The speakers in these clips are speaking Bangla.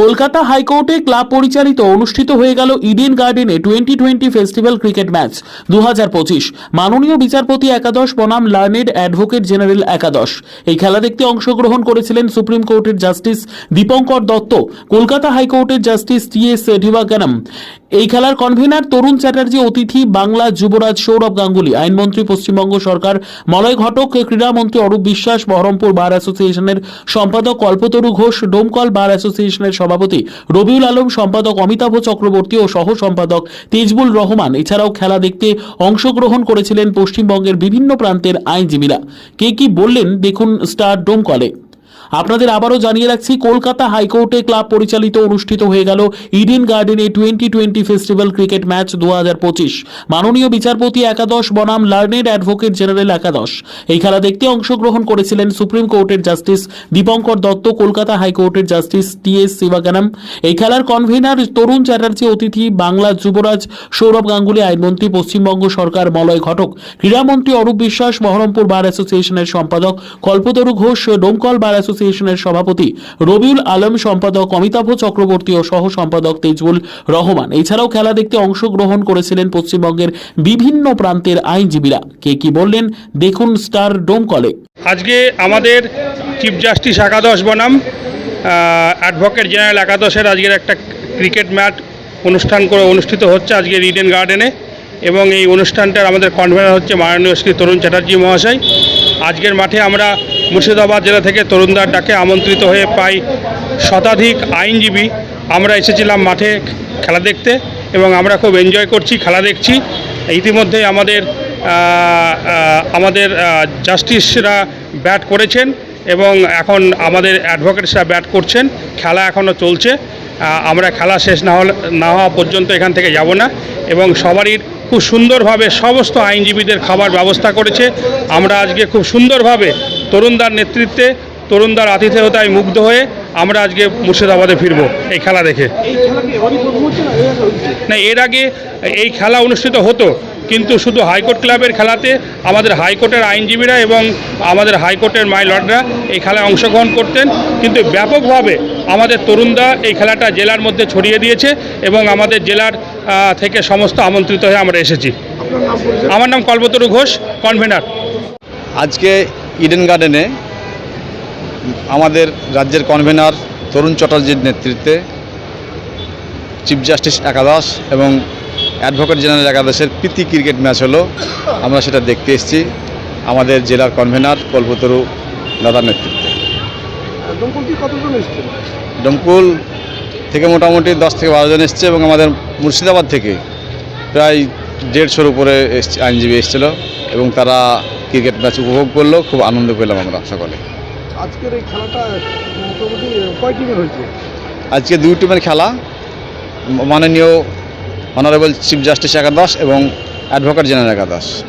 কলকাতা হাইকোর্টে ক্লাব পরিচালিত অনুষ্ঠিত হয়ে গেল ইডেন গার্ডেনে twenty twenty festival cricket match দু হাজার পঁচিশ। মাননীয় বিচারপতি একাদশ বনাম লার্নেড অ্যাডভোকেট জেনারেল একাদশ। এই খেলা দেখতে অংশগ্রহণ করেছিলেন সুপ্রিম কোর্টের জাস্টিস দীপঙ্কর দত্ত, কলকাতা হাইকোর্টের জাস্টিস টি এস দিবাকানম এই খেলার কনভেনার তরুণ চ্যাটার্জি অতিথি বাংলা যুবরাজ সৌরভ গাঙ্গুলি, আইনমন্ত্রী পশ্চিমবঙ্গ সরকার, মলয় ঘটক ক্রীড়ামন্ত্রী অরূপ বিশ্বাস, বহরমপুর বার অ্যাসোসিয়েশনের সম্পাদক কল্পতরু ঘোষ, ডোমকল বার অ্যাসোসিয়েশনের সভাপতি রবিউল আলম, সম্পাদক অমিতাভ চক্রবর্তী ও সহ সম্পাদক তেজবুল রহমান। এছাড়াও খেলা দেখতে অংশগ্রহণ করেছিলেন পশ্চিমবঙ্গের বিভিন্ন প্রান্তের আইনজীবীরা। কে কি বললেন? দেখুন স্টার ডোমকলে। আপনাদের আবারও জানিয়ে রাখছি, কলকাতা হাইকোর্টে ক্লাব পরিচালিত অনুষ্ঠিত হয়ে গেল ইডেন গার্ডেনে twenty twenty festival cricket match দু হাজার পঁচিশ। মাননীয় বিচারপতি একাদশ, বনাম লার্নেড অ্যাডভোকেট জেনারেল একাদশ। এই খেলা দেখতে অংশগ্রহণ করেছিলেন সুপ্রিম কোর্টের জাস্টিস দীপঙ্কর দত্ত, কলকাতা হাইকোর্টের জাস্টিস টি এস শিবাগানাম। এই খেলার কনভেনার তরুণ চ্যাটার্জি অতিথি বাংলা যুবরাজ সৌরভ গাঙ্গুলি, আইনমন্ত্রী, পশ্চিমবঙ্গ সরকার মলয় ঘটক, ক্রীড়ামন্ত্রী অরূপ বিশ্বাস বহরমপুর বার অ্যাসোসিয়েশনের সম্পাদক কল্পতরু ঘোষ, ডোমকল বার অ্যাসোসিয়েশনের সভাপতি রবিউল আলম, সম্পাদক অমিতাভ চক্রবর্তী ও সহ সম্পাদক তেজবুল রহমান। এছাড়াও খেলা দেখতে অংশগ্রহণ করেছিলেন পশ্চিমবঙ্গের বিভিন্ন প্রান্তের আইনজীবীরা। কে কি বললেন, দেখুন স্টার ডোম কলে। আজকে আমাদের চিফ জাস্টিস একাদশ বনাম অ্যাডভোকেট জেনারেল একাদশের আজকের একটা ক্রিকেট ম্যাচ অনুষ্ঠান করে অনুষ্ঠিত হচ্ছে আজকে ইডেন গার্ডেনে এবং এই অনুষ্ঠানটার আমাদের কনভেনার হচ্ছে মাননীয় শ্রী তরুণ চ্যাটার্জি মহাশয়। আজকের মাঠে আমরা মুর্শিদাবাদ জেলা থেকে তরুণদার ডাকে আমন্ত্রিত হয়ে প্রায় শতাধিক আইনজীবী আমরা এসেছিলাম মাঠে খেলা দেখতে এবং আমরা খুব এনজয় করছি, খেলা দেখছি। ইতিমধ্যে আমাদের আমাদের জাস্টিসরা ব্যাট করেছেন এবং এখন আমাদের অ্যাডভোকেটসরা ব্যাট করছেন। খেলা এখনও চলছে। আমরা খেলা শেষ না হলে, না হওয়া পর্যন্ত এখান থেকে যাব না এবং সবারই খুব সুন্দরভাবে সমস্ত আইনজীবীদের খাবার ব্যবস্থা করেছে। আমরা আজকে খুব সুন্দরভাবে তরুণদার নেতৃত্বে তরুণদার আতিথেয়তায় মুগ্ধ হয়ে আমরা আজকে মুর্শিদাবাদে ফিরব এই খেলা দেখে। না এর আগে এই খেলা অনুষ্ঠিত হতো। কিন্তু শুধু হাইকোর্ট ক্লাবের খেলাতে, আমাদের হাইকোর্টের আইনজীবীরা এবং আমাদের হাইকোর্টের মাই লর্ডরা এই খেলায় অংশগ্রহণ করতেন। কিন্তু ব্যাপকভাবে আমাদের তরুণরা এই খেলাটা জেলার মধ্যে ছড়িয়ে দিয়েছে এবং আমাদের জেলার থেকে সমস্ত আমন্ত্রিত হয়ে আমরা এসেছি। আমার নাম কল্পতরু ঘোষ, কনভেনার। আজকে ইডেন গার্ডেনে আমাদের রাজ্যের কনভেনার তরুণ চ্যাটার্জির নেতৃত্বে চিফ জাস্টিস একাদশ এবং অ্যাডভোকেট জেনারেল একাদশের প্রীতি ক্রিকেট ম্যাচ হলো। আমরা সেটা দেখতে এসেছি। আমাদের জেলার কনভেনার কল্পতরু দাদার নেতৃত্বে। ডমকুল থেকে মোটামুটি দশ থেকে বারো জন এসছে এবং আমাদের মুর্শিদাবাদ থেকে প্রায় দেড়শোর উপরে এসছে আইনজীবী এসেছিল এবং তারা ক্রিকেট ম্যাচ উপভোগ করল। খুব আনন্দ পেলাম আমরা সকলে। আজকের এই খেলাটা মোটামুটি কয় টিমের হয়েছে? আজকে দুই টিমের খেলা। মাননীয় অনারেবল চিফ জাস্টিস একাদশ এবং অ্যাডভোকেট জেনারেল একাদশ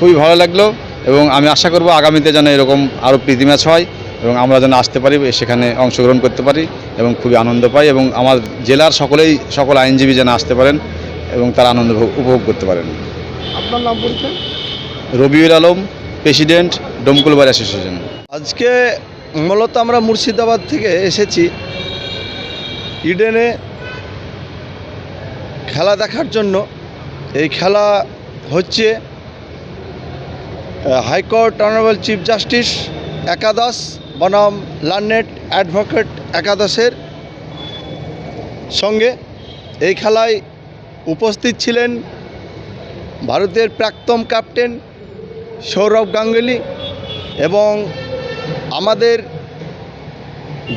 খুবই ভালো লাগল এবং আমি আশা করব আগামীতে যেন এরকম আরও প্রীতি ম্যাচ হয় এবং আমরা যেন আসতে পারি সেখানে অংশগ্রহণ করতে পারি এবং খুবই আনন্দ পাই এবং আমার জেলার সকলেই সকল আইনজীবী যেন আসতে পারেন এবং তারা আনন্দ উপভোগ- করতে পারেন। আপনার নাম পরিচয় রবিউল আলম প্রেসিডেন্ট ডমকুলবার অ্যাসোসিয়েশন। আজকে মূলত আমরা মুর্শিদাবাদ থেকে এসেছি। ইডেনে খেলা দেখার জন্য এই খেলা হচ্ছে হাইকোর্ট অনারেবল চিফ জাস্টিস একাদশ বনাম লার্নেট অ্যাডভোকেট একাদশের সঙ্গে এই খেলায় উপস্থিত ছিলেন ভারতের প্রাক্তন ক্যাপ্টেন সৌরভ গাঙ্গুলি এবং আমাদের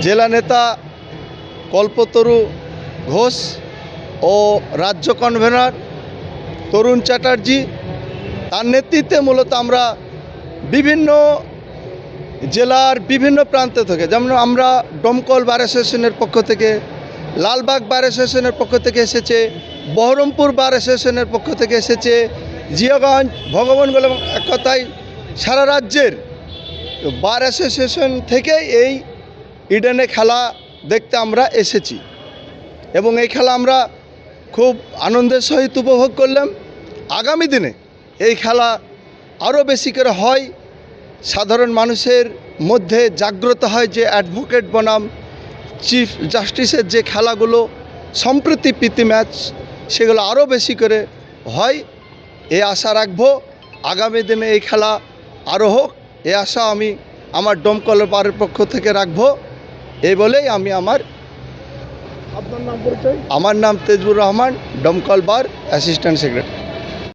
জেলা নেতা কল্পতরু ঘোষ। ও রাজ্য কনভেনার তরুণ চ্যাটার্জি, তার নেতৃত্বে মূলত আমরা বিভিন্ন জেলার বিভিন্ন প্রান্ত থেকে, যেমন আমরা ডমকল বার অ্যাসোসিয়েশনের পক্ষ থেকে, লালবাগ বার অ্যাসোসিয়েশনের পক্ষ থেকে এসেছে, বহরমপুর বার অ্যাসোসিয়েশনের পক্ষ থেকে এসেছে, জিয়াগঞ্জ ভগবানগোল এক কথায় সারা রাজ্যের বার অ্যাসোসিয়েশন থেকে এই ইডেনে খেলা দেখতে আমরা এসেছি। এবং এই খেলা আমরা খুব আনন্দের সহিত উপভোগ করলাম। আগামী দিনে এই খেলা আরও বেশি করে হয়। সাধারণ মানুষের মধ্যে জাগ্রত হয় যে অ্যাডভোকেট বনাম, চিফ জাস্টিসের যে খেলাগুলো, সম্প্রতি প্রীতি ম্যাচ, সেগুলো আরও বেশি করে হয়। এ আশা রাখব আগামী দিনে এই খেলা আরও হোক। এ আশা আমি আমার ডমকল বারের পক্ষ থেকে রাখব। এই বলেই আমি আমার আপনার নাম পরিচয়? আমার নাম Tejbur Rahman Domkal bar assistant secretary